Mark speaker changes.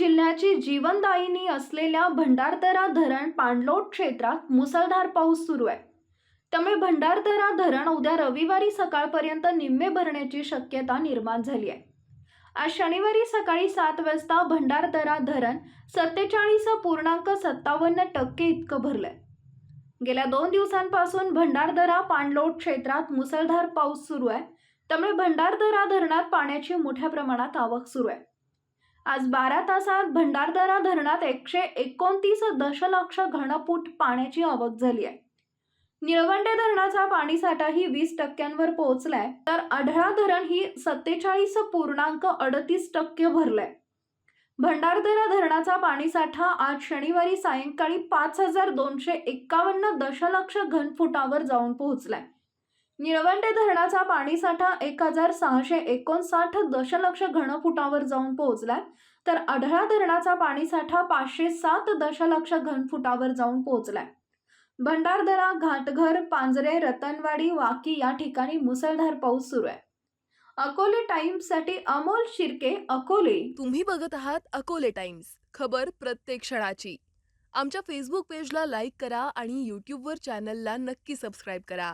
Speaker 1: जिल्ह्याची जीवनदायिनी असलेल्या भंडारदरा धरण पाणलोट क्षेत्रात मुसळधार पाऊस सुरू आहे. त्यामुळे भंडारदरा धरण उद्या रविवारी सकाळपर्यंत निम्मे भरण्याची शक्यता निर्माण झाली आहे. आज शनिवारी सकाळी सात वाजता भंडारदरा धरण सत्तेचाळीस पूर्णांक सत्तावन्न टक्के इतकं भरलंय. गेल्या दोन दिवसांपासून भंडारदरा पाणलोट क्षेत्रात मुसळधार पाऊस सुरू आहे. त्यामुळे भंडारदरा धरणात पाण्याची मोठ्या प्रमाणात आवक सुरू आहे. आज बारा तासात भंडारदरा धरणात एकशे एकोणतीस दशलक्ष घनफूट पाण्याची आवक झाली आहे. निळवंडे धरणाचा पाणीसाठाही वीस टक्क्यांवर पोहोचलाय तर आढळा धरण ही सत्तेचाळीस पूर्णांक अडतीस टक्के भरलंय. भंडारदरा धरणाचा पाणीसाठा आज शनिवारी सायंकाळी पाच हजार दोनशे एक्कावन्न दशलक्ष घनफुटावर जाऊन पोहोचलाय. निळवंडे धरणाचा पाणीसाठा एक हजार सहाशे एकोणसाठ दशलक्ष घनफुटावर जाऊन पोहोचलाय. तर आढळा धरणाचा पाणीसाठा पाचशे सात दशलक्ष घनफुटावर जाऊन पोहोचलाय. भंडारदरा घाटघर पांजरे रतनवाडी वाकी या ठिकाणी मुसळधार पाऊस सुरू आहे. अकोले टाइम्ससाठी अमोल शिर्के अकोले.
Speaker 2: तुम्ही बघत आहात अकोले टाइम्स. खबर प्रत्येक क्षणाची. आमच्या फेसबुक पेजला लाईक करा आणि यूट्यूबवर चॅनलला नक्की सबस्क्राईब करा.